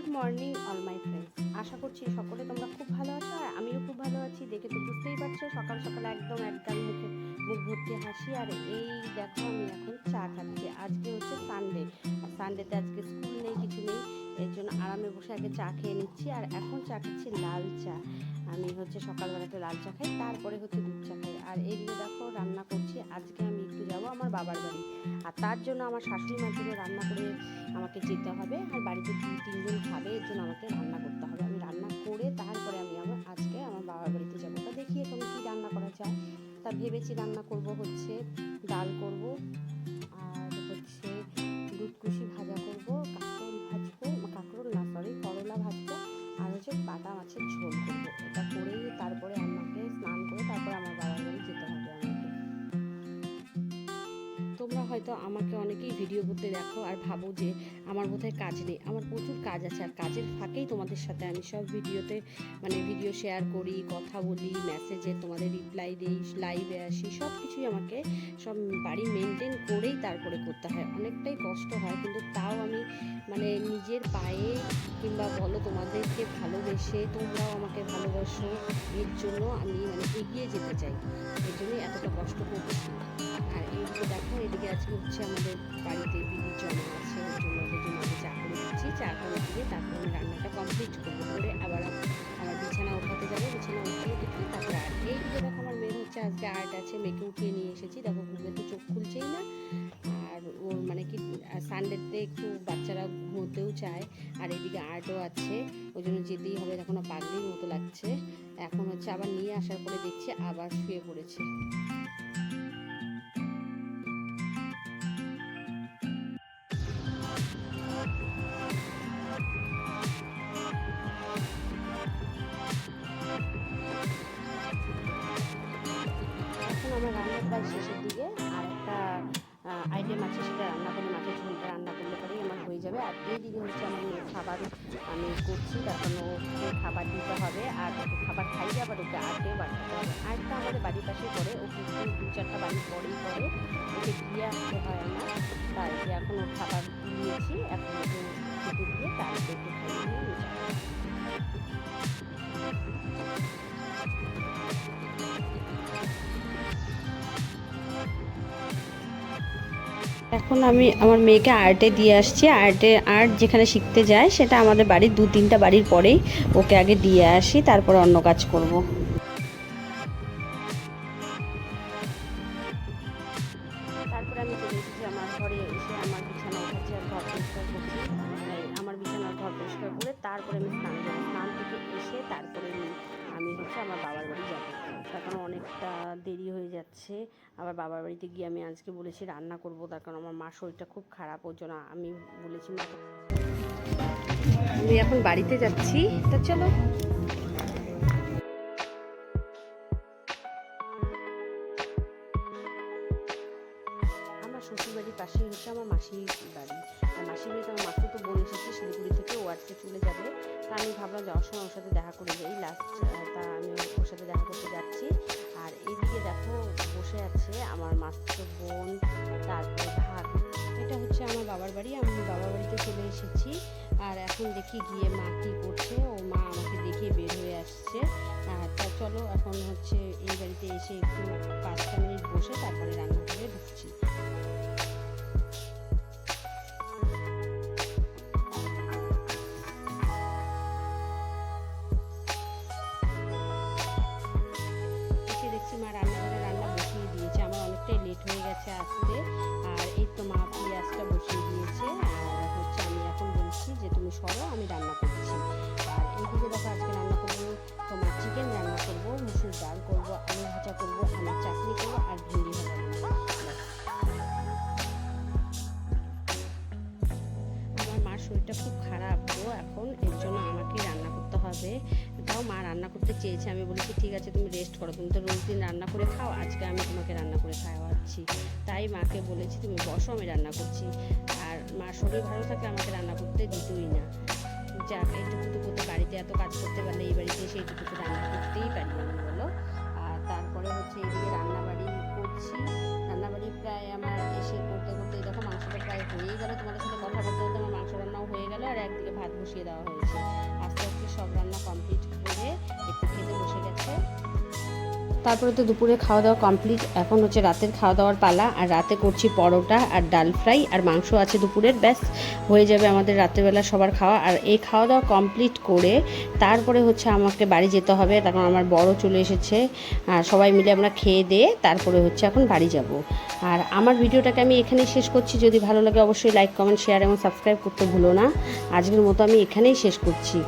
Good morning all my friends আশা করছি সকলে তোমরা খুব ভালো আছো আর আমিও খুব ভালো আছি। দেখে তো বুঝতেই পারছ, সকাল সকাল একদম একদম মুখে মুখ ভর্তি হাসি। আর এই দেখো আমি এখন চা খাচ্ছি। আজকে হচ্ছে সানডে সানডেতে আজকে স্কুল নেই, কিছু নেই। এর জন্য আরামে বসে আগে চা খেয়ে নিচ্ছি আর এখন চা খাচ্ছি লাল চা। আমি হচ্ছে সকালবেলাতে লাল চা খাই, তারপরে হচ্ছে দুধ চা খাই। আর এইদিকে দেখো রান্না করছি, আজকে আমি একটু যাব আমার বাবার বাড়ি। আর তার জন্য আমার শাশুড়ি মার জন্য রান্না করে আমাকে যেতে হবে আর বাড়িতে দুই, তিনজন খাবে, এর জন্য আমাকে রান্না করতে হবে। আমি রান্না করে তারপরে আমি আমার আজকে আমার বাবার বাড়িতে যাব। তা দেখি এখন কী রান্না করা যায়? তা ভেবেছি রান্না করব হচ্ছে ডাল করব হয়তো আমাকে অনেকেই ভিডিও করতে দেখো আর ভাবো যে আমার বোধহয় কাজ নেই। আমার প্রচুর কাজ আছে আর কাজের ফাঁকেই তোমাদের সাথে আমি সব ভিডিওতে মানে ভিডিও শেয়ার করি, কথা বলি মেসেজে তোমাদের রিপ্লাই দিই লাইভে আসি সব কিছুই আমাকে সব বাড়ি মেনটেন করেই তারপরে করতে হয়। অনেকটাই কষ্ট হয় কিন্তু তাও আমি মানে নিজের পায়ে কিংবা বলো তোমাদেরকে ভালোবেসে তোমরাও আমাকে ভালোবাসো, এর জন্য আমি মানে এগিয়ে যেতে চাই। এর জন্যই এতটা কষ্ট করছি। আর এইদিকে দেখো, এদিকে আজকে হচ্ছে আমাদের বাড়িতে বিড়ি জমা আছে ওর জন্য ওদের জন্য আমি চা করে দিচ্ছি। চা করে দিয়ে তারপর আমি রান্নাটা কমপ্লিট করব করে আবার আমার বিছানা উঠাতে যাব। বিছানা উঠিয়ে দেখি তারপরে আর এইদিকে দেখো আমার মেয়ের হচ্ছে আজকে আর্ট আছে, মেয়েকে উঠিয়ে নিয়ে এসেছি। দেখো ঘুমে তো চোখ খুলছেই না। আর ওর মানে কি সানডেতে একটু বাচ্চারা ঘুমোতেও চায়। আর এদিকে আর্টও আছে। ওই জন্য যেতেই হবে তখন পাগলির মতো লাগছে। এখন হচ্ছে আবার নিয়ে আসার পরে দেখছি আবার শুয়ে পড়েছে। প্রায় শেষের দিকে আর একটা আইটেম আছে, সেটা রান্না করে মাছের ঝোলটা রান্না করলে পরেই আমার হয়ে যাবে। আর এই দিকে হচ্ছে আমার মেয়ের খাবার আমি করছি তখন ওকে খাবার দিতে হবে। আর ওকে খাবার খাইয়ে আবার ওকে আর্টেও পাঠাতে হবে। আর্টটা আমাদের বাড়ির পাশে করে ওকে দু চারটা বাড়ি পরেই করে ওকে দিয়ে আসতে হয় আমার তাই এখন ওর খাবার দিয়েছি, এখন ওকে খেতে দিয়ে তারপরে একটু খাইয়ে নিয়ে যাব। এখন আমি আমার মেয়েকে আর্টে দিয়ে আসছি। আর্টে আর্ট যেখানে শিখতে যায় সেটা আমাদের বাড়ির দু তিনটা বাড়ির পরেই ওকে আগে দিয়ে আসি, তারপর অন্য কাজ করব। হয়ে যাচ্ছে। আবার বাবার বাড়িতে গিয়ে আমি আজকে বলেছি রান্না করব, তার কারণ আমার মার শরীরটা খুব খারাপ, ওর জন্য আমি বলেছি আমি এখন বাড়িতে যাচ্ছি, তা চলো। আমার শ্বশুর বাড়ির পাশেই হচ্ছে আমার মাসির বাড়ি। আর মাসির বাড়িতে আমার মাসি তো বোন এসেছে, শিলিগুড়ি থেকে ও আজকে চলে যাবে। আমি ভাবলাম যাওয়ার সময় ওর সাথে দেখা করে যাই। লাস্ট তা আমি ওর সাথে দেখা করতে যাচ্ছি। আর এইদিকে দেখো বসে আছে আমার মাস্টার বোন, তারপরে ভাগ এটা হচ্ছে আমার বাবার বাড়ি, আমি বাবার বাড়িতে চলে এসেছি। আর এখন দেখি গিয়ে মা কী করছে। ও মা আমাকে দেখে বের হয়ে আসছে। তা চলো, এখন হচ্ছে এই বাড়িতে এসে একটু পাঁচটা মিনিট বসে তারপরে রান্না করে ঢুকছি। হবে। তাও মা রান্না করতে চেয়েছে, আমি বলেছি, ঠিক আছে, তুমি রেস্ট করো। তুমি তো রোজ দিন রান্না করে খাও, আজকে আমি তোমাকে রান্না করে খাওয়াচ্ছি। তাই মাকে বলেছি, তুমি বসো, আমি রান্না করছি। আর মার শরীর ভালো থাকলে আমাকে রান্না করতে দিতই না। যাক এইটুকু তো বাড়িতে এত কাজ করতে পারলে এই বাড়িতে সেইটুকু তো রান্না করতেই পারি আমি, বলো? আর তারপরে হচ্ছে এদিকে রান্না বাড়ি করছি। রান্নাবাড়ি প্রায় আমার এসে করতে করতে দেখো, মাংসটা প্রায় হয়েই গেল। তোমাদের সাথে কথা বলতে বলতে আমার মাংস রান্নাও হয়ে গেল, আর একদিকে ভাত বসিয়ে দেওয়া হয়েছে। আস্তে তারপরে তো দুপুরে খাওয়া দাওয়া কমপ্লিট এখন হচ্ছে রাতের খাওয়া দাওয়ার পালা, আর রাতে করছি পরোটা আর ডাল ফ্রাই, আর মাংস আছে দুপুরের। ব্যাস, হয়ে যাবে আমাদের রাত্রেবেলা সবার খাওয়া। আর এই খাওয়া দাওয়া কমপ্লিট করে তারপরে হচ্ছে আমাকে বাড়ি যেতে হবে। তখন আমার বড় চলে এসেছে। আর সবাই মিলে আমরা খেয়ে দিয়ে তারপরে হচ্ছে এখন বাড়ি যাব। আর আমার ভিডিওটাকে আমি এখানেই শেষ করছি। যদি ভালো লাগে অবশ্যই লাইক কমেন্ট শেয়ার এবং সাবস্ক্রাইব করতে ভুলো না। আজকের মতো আমি এখানেই শেষ করছি।